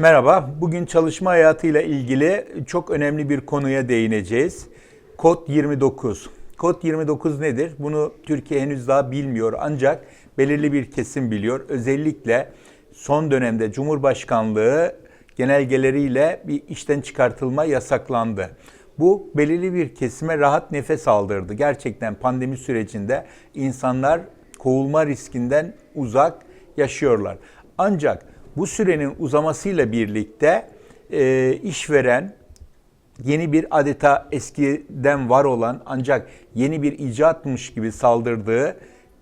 Merhaba, bugün çalışma hayatıyla ilgili çok önemli bir konuya değineceğiz. Kod 29. Kod 29 nedir? Bunu Türkiye henüz daha bilmiyor ancak belirli bir kesim biliyor. Özellikle son dönemde Cumhurbaşkanlığı genelgeleriyle bir işten çıkartılma yasaklandı. Bu belirli bir kesime rahat nefes aldırdı. Gerçekten pandemi sürecinde insanlar kovulma riskinden uzak yaşıyorlar. Ancak bu sürenin uzamasıyla birlikte e, işveren yeni bir adeta eskiden var olan ancak yeni bir icatmış gibi saldırdığı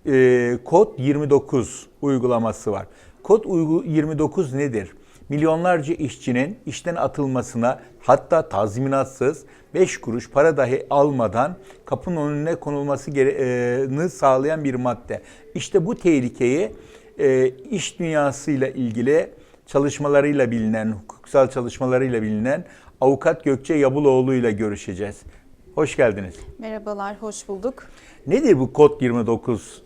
e, Kod 29 uygulaması var. Kod uygu 29 nedir? Milyonlarca işçinin işten atılmasına hatta tazminatsız 5 kuruş para dahi almadan kapının önüne konulması gereğini sağlayan bir madde. İşte bu tehlikeyi e, iş dünyasıyla ilgili çalışmalarıyla bilinen, hukuksal çalışmalarıyla bilinen avukat Gökçe Yabuloğlu ile görüşeceğiz. Hoş geldiniz. Merhabalar, hoş bulduk. Nedir bu kod 29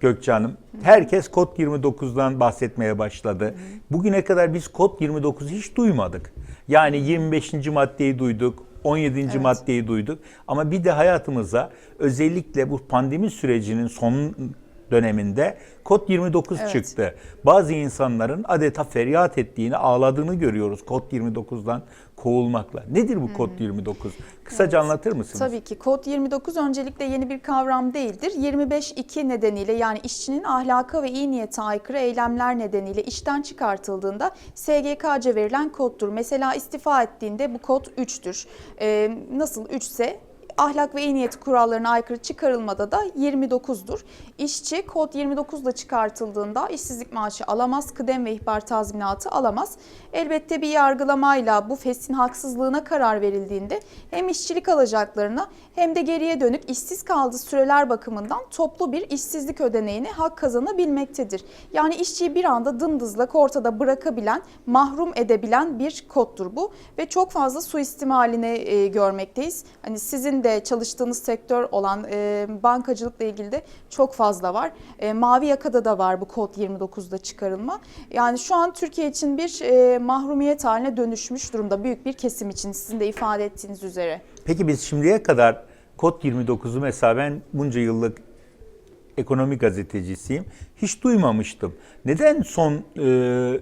Gökçe Hanım? Herkes kod 29'dan bahsetmeye başladı. Bugüne kadar biz kod 29'u hiç duymadık. Yani 25. maddeyi duyduk, 17. Evet. maddeyi duyduk. Ama bir de hayatımıza özellikle bu pandemi sürecinin son döneminde kod 29 Evet. çıktı. Bazı insanların adeta feryat ettiğini, ağladığını görüyoruz kod 29'dan kovulmakla. Nedir bu kod 29? Kısaca anlatır mısınız? Tabii ki kod 29 öncelikle yeni bir kavram değildir. 25.2 nedeniyle yani işçinin ahlaka ve iyi niyete aykırı eylemler nedeniyle işten çıkartıldığında SGK'ca verilen koddur. Mesela istifa ettiğinde bu kod 3'tür. Ee, nasıl 3 ise ahlak ve iyi niyet kurallarına aykırı çıkarılmada da 29'dur. İşçi kod 29 ile çıkartıldığında işsizlik maaşı alamaz, kıdem ve ihbar tazminatı alamaz. Elbette bir yargılamayla bu feshin haksızlığına karar verildiğinde hem işçilik alacaklarına hem de geriye dönük işsiz kaldığı süreler bakımından toplu bir işsizlik ödeneğine hak kazanabilmektedir. Yani işçiyi bir anda dımdızlak ortada bırakabilen, mahrum edebilen bir koddur bu ve çok fazla suistimalini e, görmekteyiz. Hani sizin de çalıştığınız sektör olan e, bankacılıkla ilgili de çok fazla var. E, Mavi yakada da var bu kod 29'da çıkarılma. Yani şu an Türkiye için bir e, mahrumiyet haline dönüşmüş durumda büyük bir kesim için sizin de ifade ettiğiniz üzere. Peki biz şimdiye kadar kod 29'u mesela ben bunca yıllık ekonomi gazetecisiyim. Hiç duymamıştım. Neden son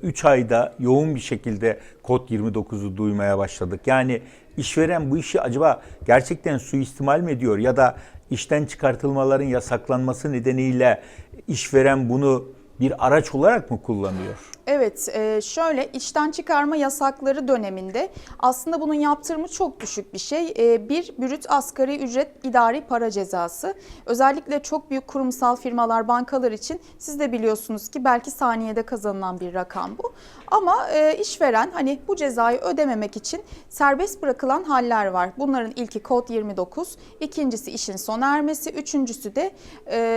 3 ayda yoğun bir şekilde kod 29'u duymaya başladık? Yani işveren bu işi acaba gerçekten suistimal mi ediyor ya da işten çıkartılmaların yasaklanması nedeniyle işveren bunu bir araç olarak mı kullanıyor? Evet, e, şöyle işten çıkarma yasakları döneminde aslında bunun yaptırımı çok düşük bir şey. E, Bir bürüt asgari ücret idari para cezası. Özellikle çok büyük kurumsal firmalar, bankalar için siz de biliyorsunuz ki belki saniyede kazanılan bir rakam bu. Ama e, işveren hani bu cezayı ödememek için serbest bırakılan haller var. Bunların ilki kod 29, ikincisi işin sona ermesi, üçüncüsü de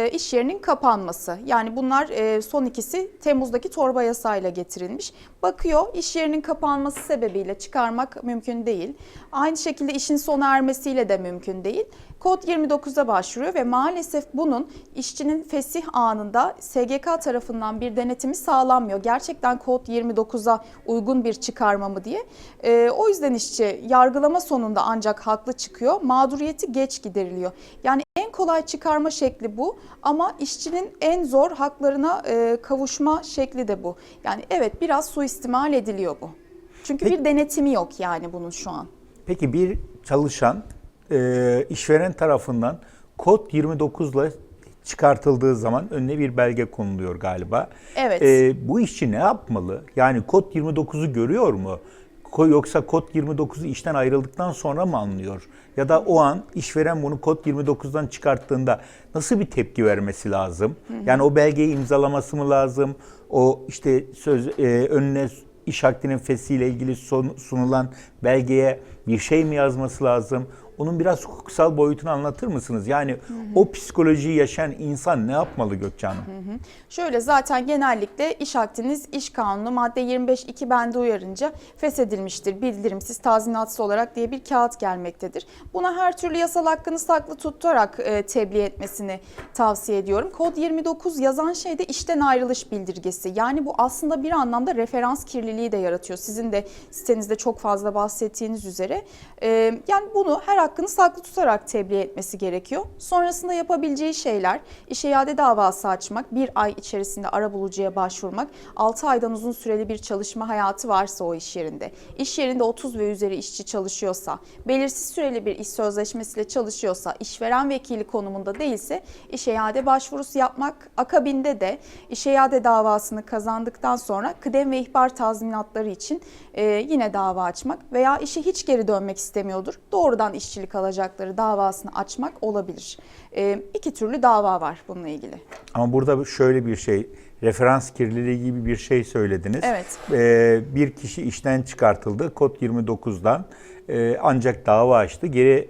iş yerinin kapanması. Yani bunlar son ikisi Temmuz'daki torba yasayla getirilmiş. Bakıyor iş yerinin kapanması sebebiyle çıkarmak mümkün değil. Aynı şekilde işin sona ermesiyle de mümkün değil. Kod 29'a başvuruyor ve maalesef bunun işçinin fesih anında SGK tarafından bir denetimi sağlanmıyor. Gerçekten kod 29'a uygun bir çıkarma mı diye. Ee, o yüzden işçi yargılama sonunda ancak haklı çıkıyor. Mağduriyeti geç gideriliyor. Yani en kolay çıkarma şekli bu ama işçinin en zor haklarına e, kavuşma şekli de bu. Yani evet biraz suistimal ediliyor bu. Çünkü Peki- bir denetimi yok yani bunun şu an. Peki bir çalışan e, işveren tarafından kod 29 ile çıkartıldığı zaman önüne bir belge konuluyor galiba. Evet. E, bu işçi ne yapmalı? Yani kod 29'u görüyor mu? Yoksa kod 29'u işten ayrıldıktan sonra mı anlıyor? Ya da o an işveren bunu kod 29'dan çıkarttığında nasıl bir tepki vermesi lazım? Yani o belgeyi imzalaması mı lazım? O işte söz e, önüne iş akdinin fesiyle ilgili son- sunulan belgeye Bir şey mi yazması lazım? Onun biraz hukuksal boyutunu anlatır mısınız? Yani o psikolojiyi yaşayan insan ne yapmalı Gökçe Hanım? Şöyle zaten genellikle iş akdiniz iş kanunu madde 25.2 bende uyarınca feshedilmiştir. Bildirimsiz tazminatsız olarak diye bir kağıt gelmektedir. Buna her türlü yasal hakkını saklı tutarak e, tebliğ etmesini tavsiye ediyorum. Kod 29 yazan şey de işten ayrılış bildirgesi. Yani bu aslında bir anlamda referans kirliliği de yaratıyor. Sizin de sitenizde çok fazla bahsettiğiniz üzere. E, yani bunu her hakkını saklı tutarak tebliğ etmesi gerekiyor. Sonrasında yapabileceği şeyler işe iade davası açmak, bir ay içerisinde arabulucuya başvurmak, 6 aydan uzun süreli bir çalışma hayatı varsa o iş yerinde, iş yerinde 30 ve üzeri işçi çalışıyorsa, belirsiz süreli bir iş sözleşmesiyle çalışıyorsa, işveren vekili konumunda değilse işe iade başvurusu yapmak, akabinde de işe iade davasını kazandıktan sonra kıdem ve ihbar tazminatları için e, yine dava açmak veya işe hiç geri dönmek istemiyordur. Doğrudan işçilik alacakları davasını açmak olabilir. E, iki türlü dava var bununla ilgili. Ama burada şöyle bir şey, referans kirliliği gibi bir şey söylediniz. Evet. Ee, bir kişi işten çıkartıldı kod 29'dan Ee, ancak dava açtı. Geri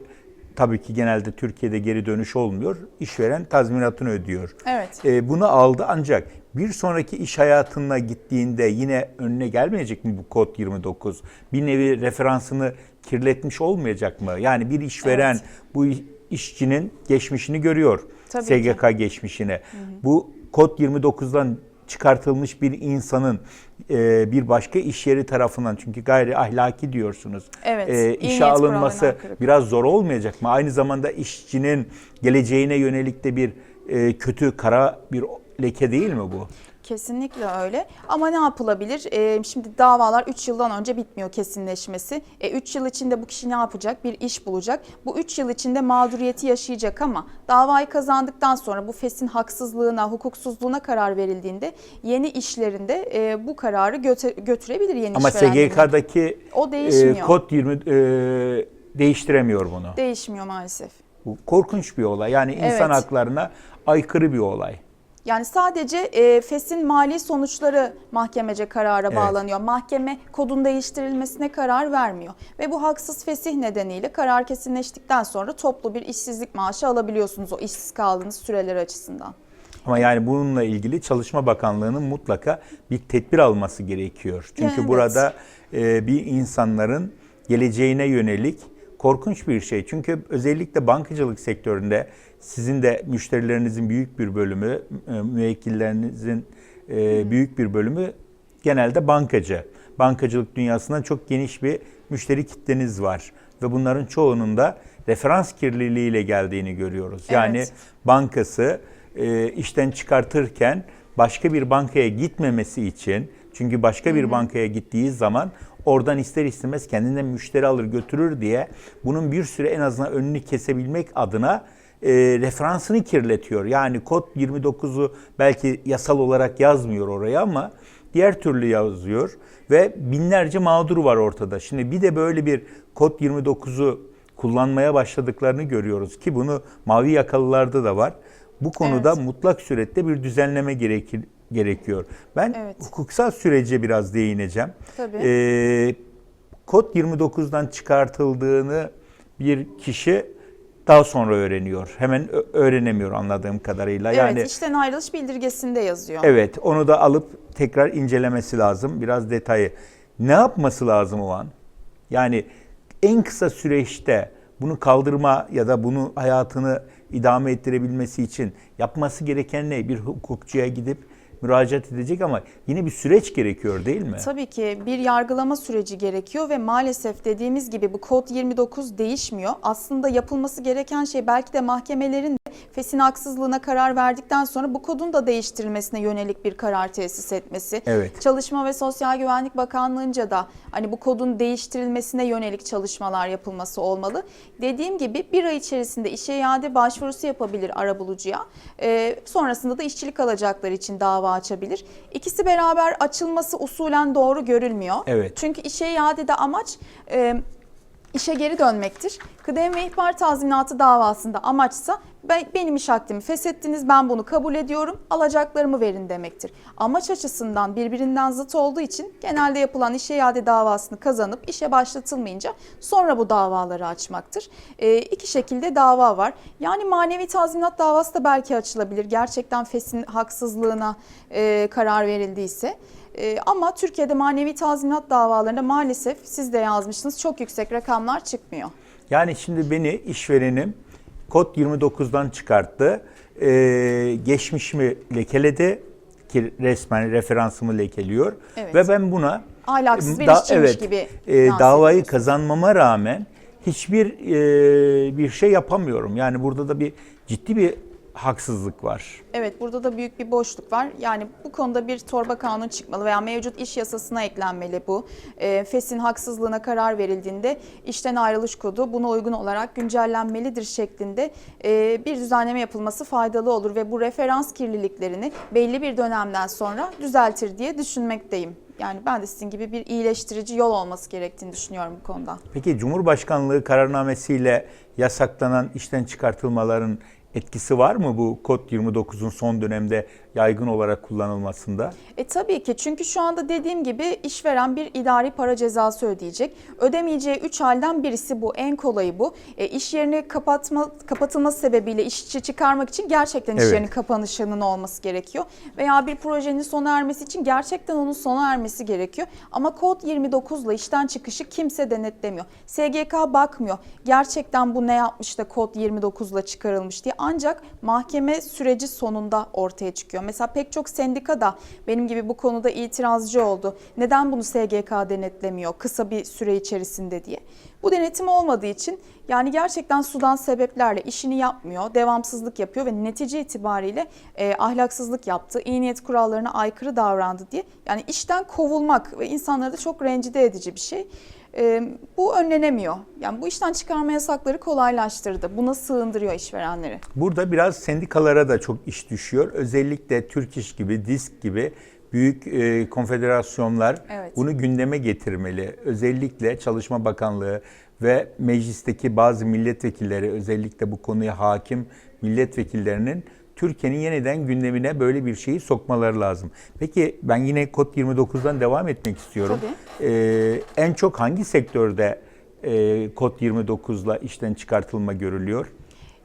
tabii ki genelde Türkiye'de geri dönüş olmuyor. İşveren tazminatını ödüyor. Evet. Ee, bunu aldı ancak bir sonraki iş hayatına gittiğinde yine önüne gelmeyecek mi bu kod 29? Bir nevi referansını kirletmiş olmayacak mı? Yani bir işveren Evet. bu işçinin geçmişini görüyor. Tabii SGK geçmişini. Bu kod 29'dan çıkartılmış bir insanın e, bir başka iş yeri tarafından çünkü gayri ahlaki diyorsunuz. Evet, e, işe alınması biraz zor olmayacak mı? Aynı zamanda işçinin geleceğine yönelik de bir e, kötü kara bir leke değil mi bu? Kesinlikle öyle. Ama ne yapılabilir? Ee, şimdi davalar 3 yıldan önce bitmiyor kesinleşmesi. 3 yıl içinde bu kişi ne yapacak? Bir iş bulacak. Bu 3 yıl içinde mağduriyeti yaşayacak ama davayı kazandıktan sonra bu fesin haksızlığına, hukuksuzluğuna karar verildiğinde yeni işlerinde e, bu kararı götü- götürebilir yeni Ama işverenlerine. SGK'daki O değişmiyor. e, kod 20 e, değiştiremiyor bunu. Değişmiyor maalesef. Bu korkunç bir olay. Yani insan Evet. haklarına aykırı bir olay. Yani sadece e, FES'in mali sonuçları mahkemece karara Evet. bağlanıyor. Mahkeme kodun değiştirilmesine karar vermiyor. Ve bu haksız fesih nedeniyle karar kesinleştikten sonra toplu bir işsizlik maaşı alabiliyorsunuz o işsiz kaldığınız süreler açısından. Ama yani bununla ilgili Çalışma Bakanlığı'nın mutlaka bir tedbir alması gerekiyor. Çünkü Evet. burada e, bir insanların geleceğine yönelik korkunç bir şey. Çünkü özellikle bankacılık sektöründe sizin de müşterilerinizin büyük bir bölümü, e, müvekkillerinizin e, büyük bir bölümü genelde bankacı. Bankacılık dünyasından çok geniş bir müşteri kitleniz var ve bunların çoğunun da referans kirliliğiyle geldiğini görüyoruz. Yani Evet. bankası e, işten çıkartırken başka bir bankaya gitmemesi için çünkü başka bir bankaya gittiği zaman oradan ister istemez kendinden müşteri alır götürür diye bunun bir süre en azından önünü kesebilmek adına e, referansını kirletiyor. Yani kod 29'u belki yasal olarak yazmıyor oraya ama diğer türlü yazıyor ve binlerce mağdur var ortada. Şimdi bir de böyle bir kod 29'u kullanmaya başladıklarını görüyoruz ki bunu mavi yakalılarda da var. Bu konuda Evet. mutlak surette bir düzenleme gerekir, gerekiyor. Ben Evet. hukuksal sürece biraz değineceğim. Tabii. Ee, kod 29'dan çıkartıldığını bir kişi daha sonra öğreniyor. Hemen öğrenemiyor anladığım kadarıyla. Yani evet işten ayrılış bildirgesinde yazıyor. Evet, onu da alıp tekrar incelemesi lazım. Biraz detayı. Ne yapması lazım o an? Yani en kısa süreçte bunu kaldırma ya da bunu hayatını idame ettirebilmesi için yapması gereken ne? Bir hukukçuya gidip müracaat edecek ama yine bir süreç gerekiyor değil mi? Tabii ki bir yargılama süreci gerekiyor ve maalesef dediğimiz gibi bu kod 29 değişmiyor. Aslında yapılması gereken şey belki de mahkemelerin de fesin haksızlığına karar verdikten sonra bu kodun da değiştirilmesine yönelik bir karar tesis etmesi. Evet. Çalışma ve Sosyal Güvenlik Bakanlığı'nca da hani bu kodun değiştirilmesine yönelik çalışmalar yapılması olmalı. Dediğim gibi bir ay içerisinde işe iade başvurusu yapabilir arabulucuya. Ee, sonrasında da işçilik alacakları için dava açabilir. İkisi beraber açılması usulen doğru görülmüyor. Evet. Çünkü işe iadede amaç e, işe geri dönmektir. Kıdem ve ihbar tazminatı davasında amaçsa "Ben- benim iş hakkımı feshettiniz ben bunu kabul ediyorum alacaklarımı verin demektir. Amaç açısından birbirinden zıt olduğu için genelde yapılan işe iade davasını kazanıp işe başlatılmayınca sonra bu davaları açmaktır. E, iki şekilde dava var. Yani manevi tazminat davası da belki açılabilir. Gerçekten fesin haksızlığına e, karar verildiyse. E, ama Türkiye'de manevi tazminat davalarında maalesef siz de yazmışsınız çok yüksek rakamlar çıkmıyor. Yani şimdi beni işverenim kod 29'dan çıkarttı. Ee, geçmişimi lekeledi ki resmen referansımı lekeliyor. Evet. Ve ben buna Ahlaksız bir da- evet, gibi e, davayı kazanmama rağmen hiçbir e, bir şey yapamıyorum. Yani burada da bir ciddi bir haksızlık var. Evet burada da büyük bir boşluk var. Yani bu konuda bir torba kanun çıkmalı veya mevcut iş yasasına eklenmeli bu. E, FES'in haksızlığına karar verildiğinde işten ayrılış kodu buna uygun olarak güncellenmelidir şeklinde e, bir düzenleme yapılması faydalı olur ve bu referans kirliliklerini belli bir dönemden sonra düzeltir diye düşünmekteyim. Yani ben de sizin gibi bir iyileştirici yol olması gerektiğini düşünüyorum bu konuda. Peki Cumhurbaşkanlığı kararnamesiyle yasaklanan işten çıkartılmaların etkisi var mı bu kod 29'un son dönemde yaygın olarak kullanılmasında? E tabii ki çünkü şu anda dediğim gibi işveren bir idari para cezası ödeyecek. Ödemeyeceği üç halden birisi bu. En kolayı bu. E, iş yerini kapatma, kapatılması sebebiyle işçi çıkarmak için gerçekten iş Evet. yerinin kapanışının olması gerekiyor. Veya bir projenin sona ermesi için gerçekten onun sona ermesi gerekiyor. Ama kod 29 ile işten çıkışı kimse denetlemiyor. SGK bakmıyor. Gerçekten bu ne yapmış da kod 29 ile çıkarılmış diye. Ancak mahkeme süreci sonunda ortaya çıkıyor. Mesela pek çok sendika da benim gibi bu konuda itirazcı oldu. Neden bunu SGK denetlemiyor kısa bir süre içerisinde diye. Bu denetim olmadığı için yani gerçekten sudan sebeplerle işini yapmıyor, devamsızlık yapıyor ve netice itibariyle e, ahlaksızlık yaptı, iyi niyet kurallarına aykırı davrandı diye. Yani işten kovulmak ve insanları da çok rencide edici bir şey. E, bu önlenemiyor. Yani bu işten çıkarma yasakları kolaylaştırdı. Buna sığındırıyor işverenleri. Burada biraz sendikalara da çok iş düşüyor. Özellikle Türk İş gibi, DİSK gibi büyük e, konfederasyonlar Evet. bunu gündeme getirmeli. Özellikle Çalışma Bakanlığı ve meclisteki bazı milletvekilleri özellikle bu konuya hakim milletvekillerinin Türkiye'nin yeniden gündemine böyle bir şeyi sokmaları lazım. Peki ben yine kod 29'dan devam etmek istiyorum. Ee, en çok hangi sektörde e, kod 29'la işten çıkartılma görülüyor?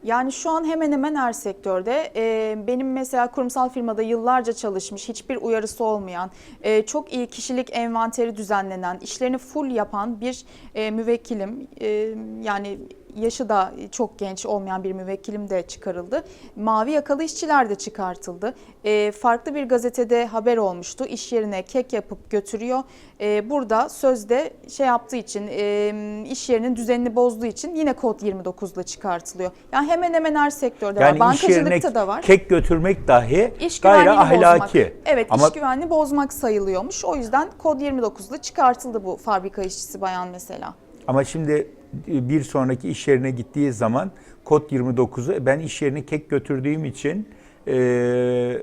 Yani şu an hemen hemen her sektörde e, benim mesela kurumsal firmada yıllarca çalışmış, hiçbir uyarısı olmayan, e, çok iyi kişilik envanteri düzenlenen, işlerini full yapan bir e, müvekkilim. E, yani yaşı da çok genç olmayan bir müvekkilim de çıkarıldı. Mavi yakalı işçiler de çıkartıldı. E, farklı bir gazetede haber olmuştu. İş yerine kek yapıp götürüyor. E, burada sözde şey yaptığı için, e, iş yerinin düzenini bozduğu için yine kod 29 ile çıkartılıyor. Yani hemen hemen her sektörde Yani var. Bankacılıkta da var. kek götürmek dahi İş gayri ahlaki. bozmak. Evet, Ama iş güvenliğini bozmak sayılıyormuş. O yüzden kod 29'da çıkartıldı bu fabrika işçisi bayan mesela. ama şimdi bir sonraki iş yerine gittiği zaman kod 29'u ben iş yerine kek götürdüğüm için e,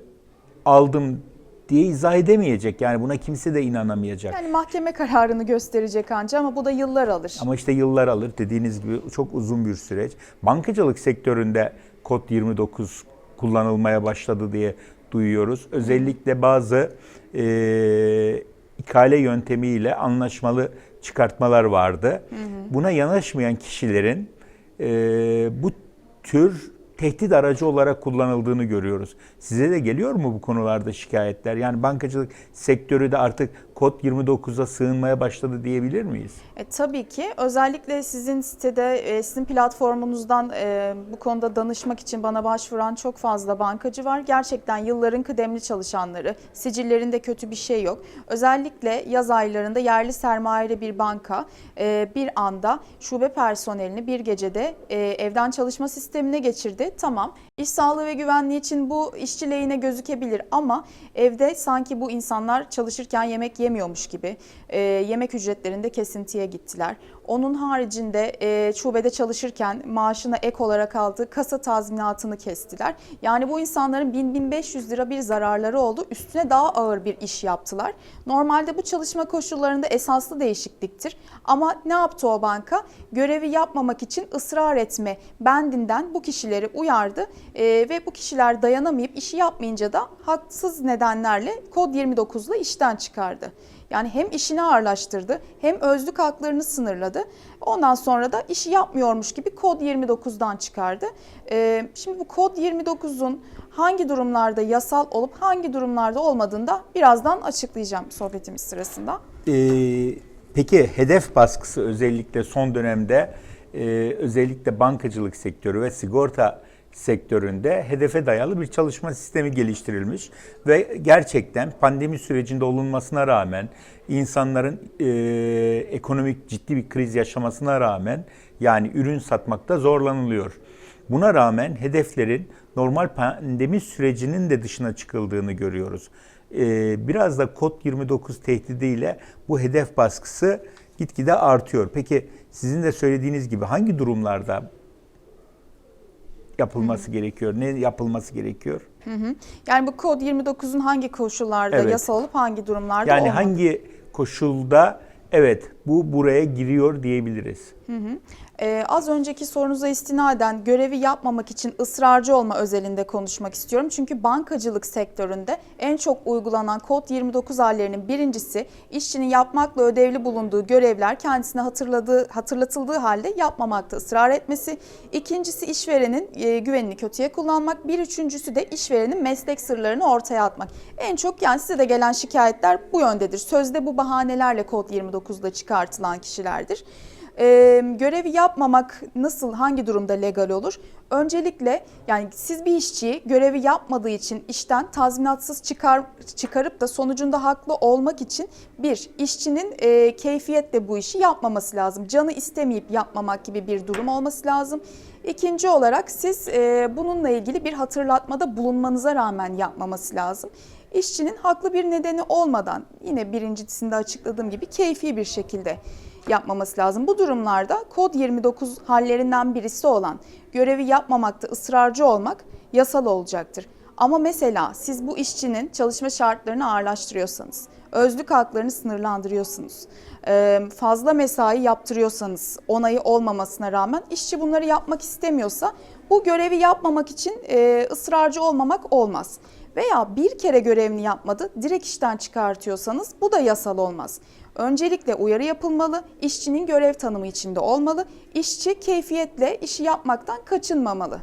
aldım diye izah edemeyecek. Yani buna kimse de inanamayacak. Yani mahkeme kararını gösterecek anca ama bu da yıllar alır. Ama işte yıllar alır. Dediğiniz gibi çok uzun bir süreç. Bankacılık sektöründe kod 29 kullanılmaya başladı diye duyuyoruz. Özellikle bazı e, ikale yöntemiyle anlaşmalı çıkartmalar vardı. Buna yanaşmayan kişilerin e, bu tür tehdit aracı olarak kullanıldığını görüyoruz. Size de geliyor mu bu konularda şikayetler? Yani bankacılık sektörü de artık kod 29'a sığınmaya başladı diyebilir miyiz? E, tabii ki özellikle sizin sitede, e, sizin platformunuzdan e, bu konuda danışmak için bana başvuran çok fazla bankacı var. Gerçekten yılların kıdemli çalışanları, sicillerinde kötü bir şey yok. Özellikle yaz aylarında yerli sermayeli bir banka e, bir anda şube personelini bir gecede e, evden çalışma sistemine geçirdi. Tamam İş sağlığı ve güvenliği için bu işçi lehine gözükebilir ama evde sanki bu insanlar çalışırken yemek yemiyormuş gibi e, yemek ücretlerinde kesintiye gittiler. Onun haricinde e, şubede çalışırken maaşına ek olarak aldığı kasa tazminatını kestiler. Yani bu insanların 1000-1500 lira bir zararları oldu. Üstüne daha ağır bir iş yaptılar. Normalde bu çalışma koşullarında esaslı değişikliktir. Ama ne yaptı o banka? Görevi yapmamak için ısrar etme bendinden bu kişileri uyardı Ee, ve bu kişiler dayanamayıp işi yapmayınca da haksız nedenlerle kod 29 ile işten çıkardı. Yani hem işini ağırlaştırdı hem özlük haklarını sınırladı. Ondan sonra da işi yapmıyormuş gibi kod 29'dan çıkardı. Ee, şimdi bu kod 29'un hangi durumlarda yasal olup hangi durumlarda olmadığını da birazdan açıklayacağım sohbetimiz sırasında. Ee, peki hedef baskısı özellikle son dönemde e, özellikle bankacılık sektörü ve sigorta sektöründe hedefe dayalı bir çalışma sistemi geliştirilmiş ve gerçekten pandemi sürecinde olunmasına rağmen insanların e, ekonomik ciddi bir kriz yaşamasına rağmen yani ürün satmakta zorlanılıyor. Buna rağmen hedeflerin normal pandemi sürecinin de dışına çıkıldığını görüyoruz. Ee, biraz da kod 29 tehdidiyle bu hedef baskısı gitgide artıyor. Peki sizin de söylediğiniz gibi hangi durumlarda yapılması gerekiyor? Ne yapılması gerekiyor? Yani bu kod 29'un hangi koşullarda Evet. yasal olup hangi durumlarda Yani olmadığı. hangi koşulda evet bu buraya giriyor diyebiliriz. Ee, az önceki sorunuza istinaden görevi yapmamak için ısrarcı olma özelinde konuşmak istiyorum. Çünkü bankacılık sektöründe en çok uygulanan kod 29 hallerinin birincisi işçinin yapmakla ödevli bulunduğu görevler kendisine hatırladığı hatırlatıldığı halde yapmamakta ısrar etmesi. İkincisi işverenin e, güvenini kötüye kullanmak. Bir üçüncüsü de işverenin meslek sırlarını ortaya atmak. En çok yani size de gelen şikayetler bu yöndedir. Sözde bu bahanelerle kod 29'da çıkartılan kişilerdir. Ee, görevi yapmamak nasıl, hangi durumda legal olur? Öncelikle yani siz bir işçiyi görevi yapmadığı için işten tazminatsız çıkar, çıkarıp da sonucunda haklı olmak için bir, işçinin e, keyfiyetle bu işi yapmaması lazım. Canı istemeyip yapmamak gibi bir durum olması lazım. İkinci olarak siz e, bununla ilgili bir hatırlatmada bulunmanıza rağmen yapmaması lazım. İşçinin haklı bir nedeni olmadan yine birincisinde açıkladığım gibi keyfi bir şekilde yapmaması lazım. Bu durumlarda kod 29 hallerinden birisi olan görevi yapmamakta ısrarcı olmak yasal olacaktır. Ama mesela siz bu işçinin çalışma şartlarını ağırlaştırıyorsanız, özlük haklarını sınırlandırıyorsunuz, fazla mesai yaptırıyorsanız onayı olmamasına rağmen işçi bunları yapmak istemiyorsa bu görevi yapmamak için ısrarcı olmamak olmaz. Veya bir kere görevini yapmadı, direkt işten çıkartıyorsanız bu da yasal olmaz. Öncelikle uyarı yapılmalı, işçinin görev tanımı içinde olmalı, işçi keyfiyetle işi yapmaktan kaçınmamalı.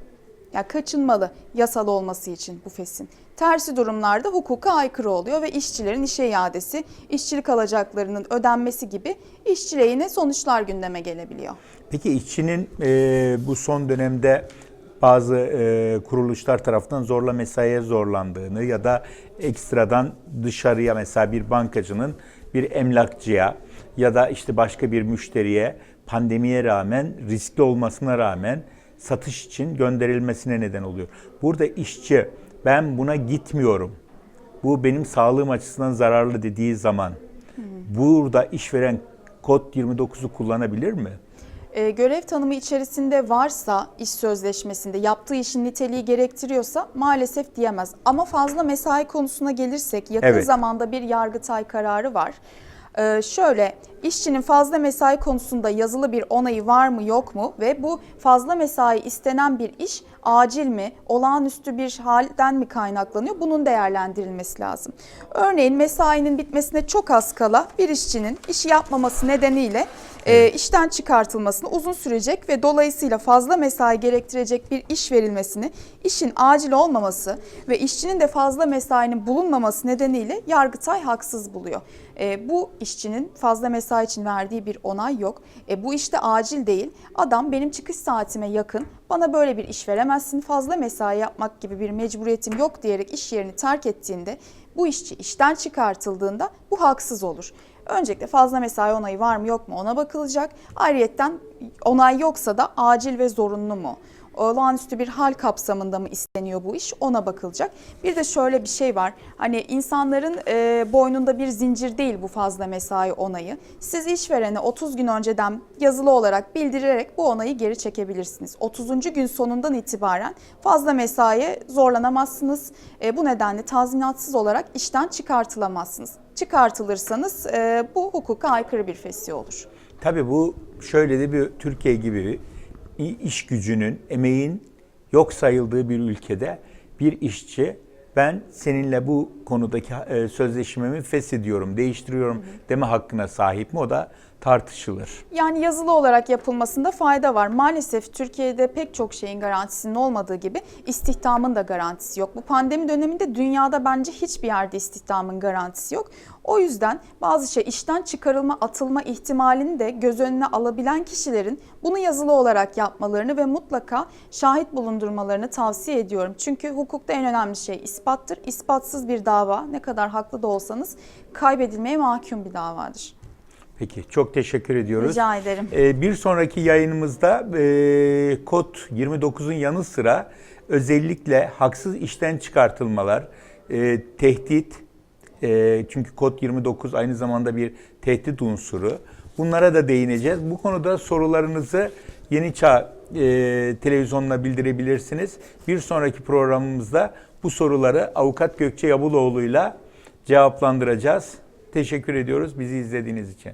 Ya kaçınmalı yasal olması için bu fesin. Tersi durumlarda hukuka aykırı oluyor ve işçilerin işe iadesi, işçilik alacaklarının ödenmesi gibi işçi sonuçlar gündeme gelebiliyor. Peki işçinin e, bu son dönemde bazı e, kuruluşlar tarafından zorla mesaiye zorlandığını ya da ekstradan dışarıya mesela bir bankacının bir emlakçıya ya da işte başka bir müşteriye pandemiye rağmen riskli olmasına rağmen satış için gönderilmesine neden oluyor. Burada işçi ben buna gitmiyorum. Bu benim sağlığım açısından zararlı dediği zaman burada işveren kod 29'u kullanabilir mi? E, görev tanımı içerisinde varsa iş sözleşmesinde yaptığı işin niteliği gerektiriyorsa maalesef diyemez. Ama fazla mesai konusuna gelirsek yakın Evet. zamanda bir yargıtay kararı var. E, şöyle işçinin fazla mesai konusunda yazılı bir onayı var mı yok mu ve bu fazla mesai istenen bir iş acil mi, olağanüstü bir halden mi kaynaklanıyor bunun değerlendirilmesi lazım. Örneğin mesainin bitmesine çok az kala bir işçinin işi yapmaması nedeniyle e, işten çıkartılmasını uzun sürecek ve dolayısıyla fazla mesai gerektirecek bir iş verilmesini, işin acil olmaması ve işçinin de fazla mesainin bulunmaması nedeniyle Yargıtay haksız buluyor. E, bu işçinin fazla mesai için verdiği bir onay yok. E, bu işte acil değil. Adam benim çıkış saatime yakın bana böyle bir iş veremezsin fazla mesai yapmak gibi bir mecburiyetim yok diyerek iş yerini terk ettiğinde bu işçi işten çıkartıldığında bu haksız olur. Öncelikle fazla mesai onayı var mı yok mu ona bakılacak. Ayrıyetten onay yoksa da acil ve zorunlu mu? Olağanüstü bir hal kapsamında mı isteniyor bu iş ona bakılacak. Bir de şöyle bir şey var. Hani insanların e, boynunda bir zincir değil bu fazla mesai onayı. Siz işverene 30 gün önceden yazılı olarak bildirerek bu onayı geri çekebilirsiniz. 30. gün sonundan itibaren fazla mesaiye zorlanamazsınız. E, bu nedenle tazminatsız olarak işten çıkartılamazsınız. Çıkartılırsanız e, bu hukuka aykırı bir fesih olur. Tabii bu şöyle de bir Türkiye gibi iş gücünün, emeğin yok sayıldığı bir ülkede bir işçi ben seninle bu konudaki e, sözleşmemi feshediyorum, değiştiriyorum deme hakkına sahip mi? O da tartışılır. Yani yazılı olarak yapılmasında fayda var. Maalesef Türkiye'de pek çok şeyin garantisinin olmadığı gibi istihdamın da garantisi yok. Bu pandemi döneminde dünyada bence hiçbir yerde istihdamın garantisi yok. O yüzden bazı şey işten çıkarılma, atılma ihtimalini de göz önüne alabilen kişilerin bunu yazılı olarak yapmalarını ve mutlaka şahit bulundurmalarını tavsiye ediyorum. Çünkü hukukta en önemli şey ispattır. İspatsız bir dava ne kadar haklı da olsanız kaybedilmeye mahkum bir davadır. Peki çok teşekkür ediyoruz. Rica ederim. Ee, bir sonraki yayınımızda e, kod 29'un yanı sıra özellikle haksız işten çıkartılmalar, e, tehdit, e, çünkü kod 29 aynı zamanda bir tehdit unsuru. Bunlara da değineceğiz. Bu konuda sorularınızı Yeni Çağ e, televizyonuna bildirebilirsiniz. Bir sonraki programımızda bu soruları Avukat Gökçe Yabuloğlu'yla cevaplandıracağız. Teşekkür ediyoruz bizi izlediğiniz için.